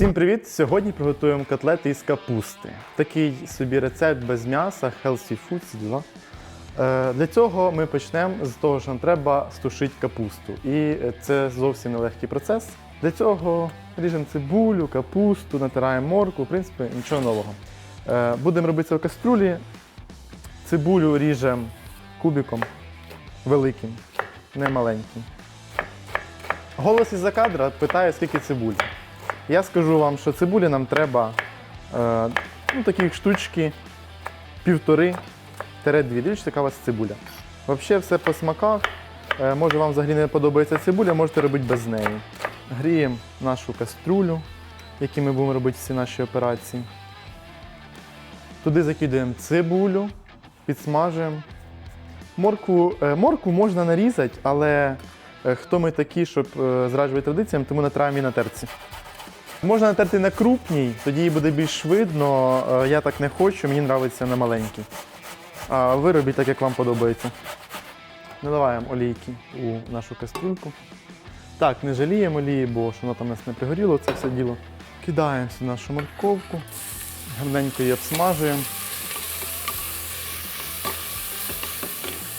Всім привіт! Сьогодні приготуємо котлети із капусти. Такий собі рецепт без м'яса, healthy food, ці діла. Е, Для цього ми почнемо з того, що нам треба стушити капусту. І це зовсім нелегкий процес. Для цього ріжемо цибулю, капусту, натираємо морку, в принципі, нічого нового. Е, Будемо робити це в каструлі. Цибулю ріжемо кубиком великим, не маленьким. Голос із-за кадра питає, скільки цибулі. Я скажу вам, що цибулі нам треба е, ну, такі штучки півтори-дві. Дивіться, така у вас цибуля. Взагалі все по смаках. Е, може вам взагалі не подобається цибуля, можете робити без неї. Гріємо нашу каструлю, якій ми будемо робити всі наші операції. Туди закидаємо цибулю, підсмажуємо. Морку, е, морку можна нарізати, але е, хто ми такі, щоб е, зраджувати традиціям, тому натираємо її на терці. Можна натерти на крупній, тоді її буде більш видно. Е, Я так не хочу, мені подобається на маленькій. А ви робіть так, як вам подобається. Наливаємо олійки у нашу кастрюльку. Так, не жаліємо олії, бо щоб воно там у нас не пригоріло, це все діло. Кидаємо сюди нашу морковку, гарненько її обсмажуємо.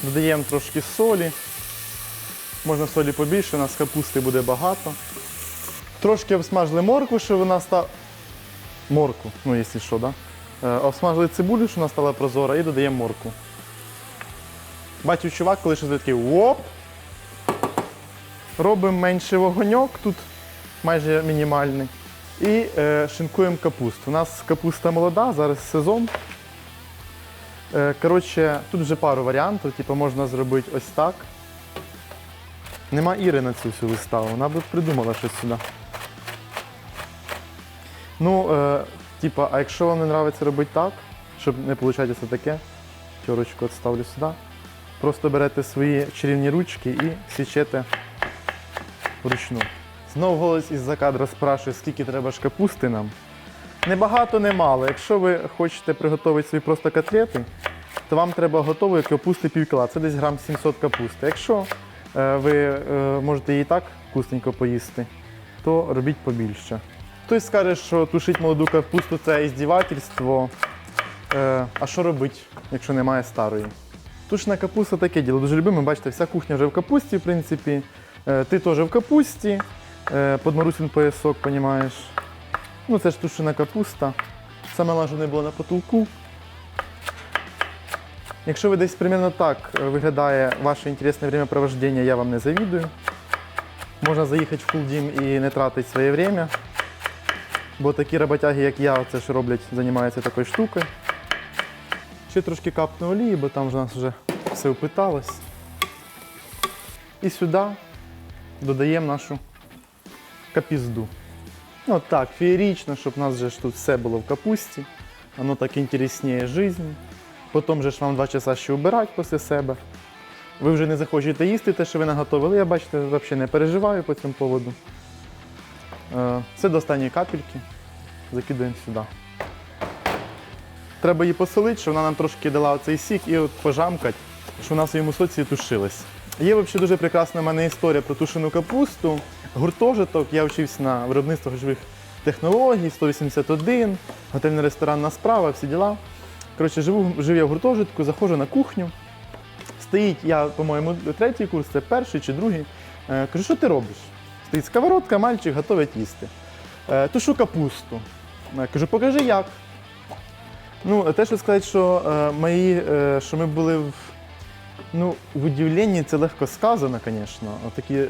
Додаємо трошки солі. Можна солі побільше, у нас капусти буде багато. Трошки обсмажили моркву, щоб вона стала. Морку, ну якщо що, да? Е, обсмажили цибулю, щоб вона стала прозора, і додаємо морку. Бачив чувак, коли щось такий оп. Робимо менший вогоньок, тут майже мінімальний. І е, шинкуємо капусту. У нас капуста молода, зараз сезон. Е, коротше, тут вже пару варіантів, типу можна зробити ось так. Нема Іри на цю всю виставу, вона би придумала щось сюди. Ну, е, типа, а якщо вам не подобається робити так, щоб не вийшло таке, терочку відставлю сюди. Просто берете свої чарівні ручки і січете вручну. Знову голос із-за кадра спрашує, скільки треба ж капусти нам. Небагато, не мало. Якщо ви хочете приготувати свої просто котлети, то вам треба готової капусти півкіла. Це десь грам 700 капусти. Якщо е, ви е, можете її так вкусненько поїсти, то робіть побільше. Хтось скаже, що тушить молоду капусту це іздівательство. Е, а що робити, якщо немає старої? Тушна капуста таке діло. Дуже любимо. Бачите, вся кухня вже в капусті, в принципі. Е, ти теж в капусті. Е, Подмарусин поясок, розумієш. Ну, це ж тушена капуста. Саме лажу не було на потолку. Якщо ви десь примерно так е, виглядає ваше інтересне времяпровождення, я вам не завідую. Можна заїхати в Кулдім і не тратити своє время. Бо такі роботяги, як я, це ж роблять, займаються такою штукою. Ще трошки капну олії, бо там в нас вже все впиталось. І сюди додаємо нашу капізду. Ну так, феєрично, щоб у нас же ж тут все було в капусті. Воно так інтересніє життя. Потім же ж вам два часа ще убирати після себе. Ви вже не захочете їсти те, що ви наготовили. Я бачите, взагалі не переживаю по цьому поводу. Е, Це до останньої капельки. Закидаємо сюди. Треба її посолити, щоб вона нам трошки дала оцей сік і от пожамкати, щоб вона в своєму соці тушилась. Є взагалі дуже прекрасна в мене історія про тушену капусту. Гуртожиток, я вчився на виробництво живих технологій, 181, готельно-ресторанна справа, всі діла. Коротше, живу, жив я в гуртожитку, заходжу на кухню. Стоїть, я, по-моєму, третій курс, це перший чи другий. Е, кажу, що ти робиш? Стоїть сковородка, мальчик готовить їсти. Е, тушу капусту. Е, кажу, покажи як. Ну, те, що сказати, що е, мої, що ми були в, ну, в удивленні, це легко сказано, звісно. Такі, я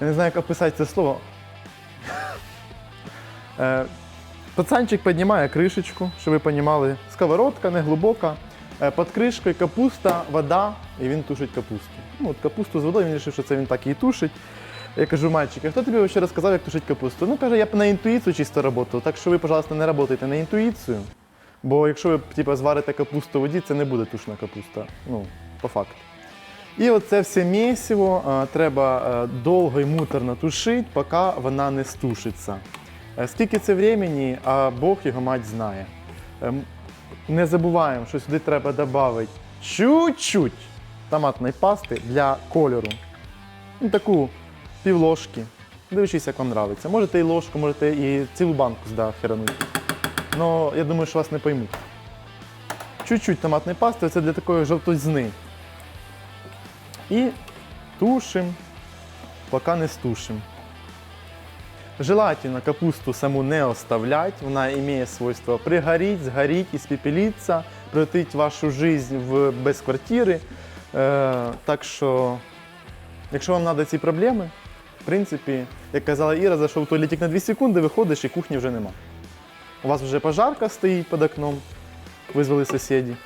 не знаю, як описати це слово. Пацанчик піднімає кришечку, щоб ви розуміли. Сковородка не глибока. Е, Під кришкою капуста, вода, і він тушить капусту. Ну, от капусту з водою, він вирішив, що це він так і тушить. Я кажу, мальчик, хто тобі ще розказав, як тушить капусту? Ну, каже, я б на інтуїцію чисто працював, так що ви, пожалуйста, не працюйте на інтуїцію. Бо якщо ви типу, зварите капусту в воді, це не буде тушна капуста. Ну, по факту. І оце все місиво е, треба е, довго і муторно тушити, поки вона не стушиться. Е, Скільки це времени, а Бог його мать знає. Ем, Не забуваємо, що сюди треба додати чуть-чуть томатної пасти для кольору. Ну, таку півложки. Дивлячись, як вам подобається. Можете і ложку, можете і цілу банку сюди херанути. Но я думаю, що вас не поймуть. Чуть-чуть томатної пасти, це для такої жовтозни. І тушим, поки не стушим. Желательно капусту саму не оставлять, вона має свойство пригоріть, згоріть, іспепелитися, превратить вашу жизнь в без квартири. Е, так що, якщо вам треба ці проблеми, в принципі, як казала Іра, зайшов в туалетик на 2 секунди, виходиш і кухні вже нема. У вас вже пожарка стоїть під окном, визвали сусіді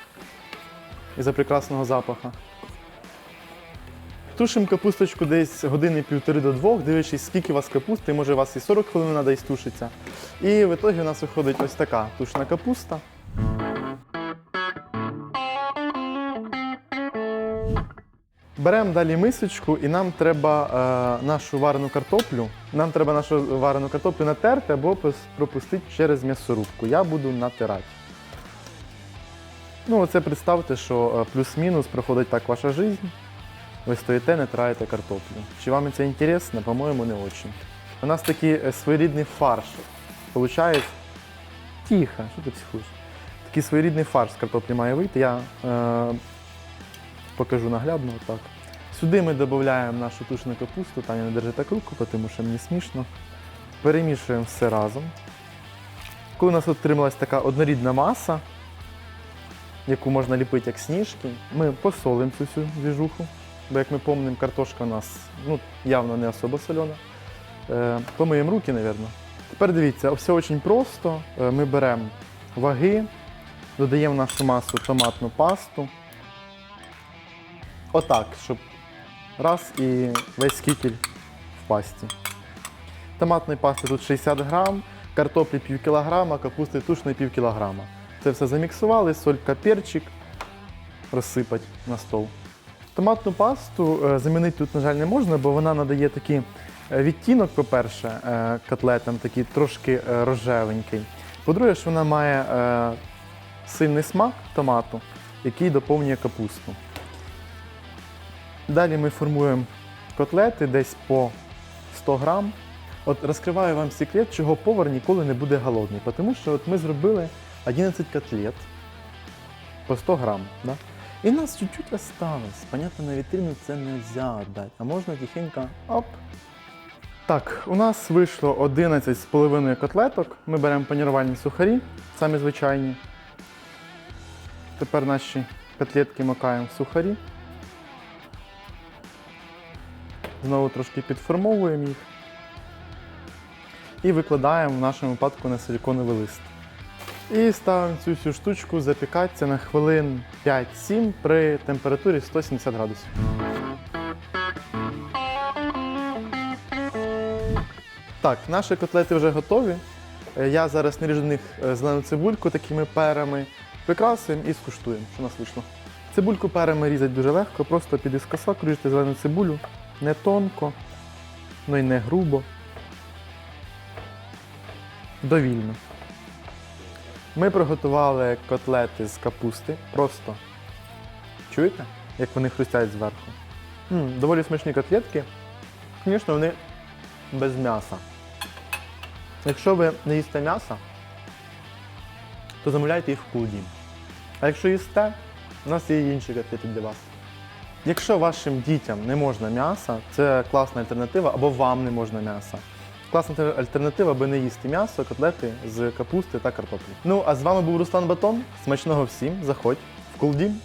із-за прекрасного запаху. Тушимо капусточку десь години півтори до двох, дивлячись, скільки у вас капусти, може у вас і 40 хвилин треба і стушиться. І в ітогі у нас виходить ось така тушна капуста. Беремо далі мисочку і нам треба е, нашу варену картоплю. Нам треба нашу варену картоплю натерти або пропустити через м'ясорубку. Я буду натирати. Ну, оце представте, що е, плюс-мінус проходить так ваша життя. Ви стоїте, натираєте картоплю. Чи вам це інтересно? По-моєму, не дуже. У нас такий е, своєрідний фарш. Получається. Тихо, що ти психуєш? Такий своєрідний фарш з картоплі має вийти. Я е, покажу наглядно отак. Сюди ми додаємо нашу тушену капусту, Таня не держи так руку, тому що мені смішно. Перемішуємо все разом. Коли у нас отрималась така однорідна маса, яку можна ліпити як сніжки, ми посолимо цю всю двіжуху. Бо, як ми пам'ятаємо, картошка у нас ну, явно не особо солена. Е, помиємо руки, мабуть. Тепер дивіться, все дуже просто. Е, Ми беремо ваги, додаємо в нашу масу томатну пасту. Отак, щоб раз і весь кітель в пасті. Томатної пасти тут 60 грам, картоплі пів кілограма, капусти тушної пів кілограма. Це все заміксували, солька, перчик, розсипати на стол. Томатну пасту е, замінити тут, на жаль, не можна, бо вона надає такий е, відтінок, по-перше, е, котлетам, такий трошки рожевенький. По-друге, що вона має сильний смак томату, який доповнює капусту. Далі ми формуємо котлети десь по 100 грам. От розкриваю вам секрет, чого повар ніколи не буде голодний. Тому що от ми зробили 11 котлет по 100 грам. Да? І нас чуть-чуть осталось. Понятно, на вітрину це не можна дати, а можна тихенько оп. Так, у нас вийшло 11 з половиною котлеток. Ми беремо панірувальні сухарі, самі звичайні. Тепер наші котлетки макаємо в сухарі. Знову трошки підформовуємо їх. І викладаємо в нашому випадку на силіконовий лист. І ставимо цю всю штучку запікатися на хвилин 5-7 при температурі 170 градусів. Так, наші котлети вже готові. Е, Я зараз наріжу до них е, зелену цибульку такими перами, прикрасуємо і скуштуємо, що у нас вийшло. Цибульку перами різати дуже легко, просто під іскосок ріжете зелену цибулю, не тонко, ну і не грубо. Довільно. Ми приготували котлети з капусти. Просто чуєте, як вони хрустять зверху? м доволі смачні котлетки. Звісно, вони без м'яса. Якщо ви не їсте м'яса, то замовляйте їх в Кулдім. А якщо їсте, у нас є інші котлети для вас. Якщо вашим дітям не можна м'яса, це класна альтернатива, або вам не можна м'яса. Класна альтер- альтернатива, аби не їсти м'ясо, котлети з капусти та картоплі. Ну а з вами був Руслан Батон. Смачного всім, заходь в Кулдім.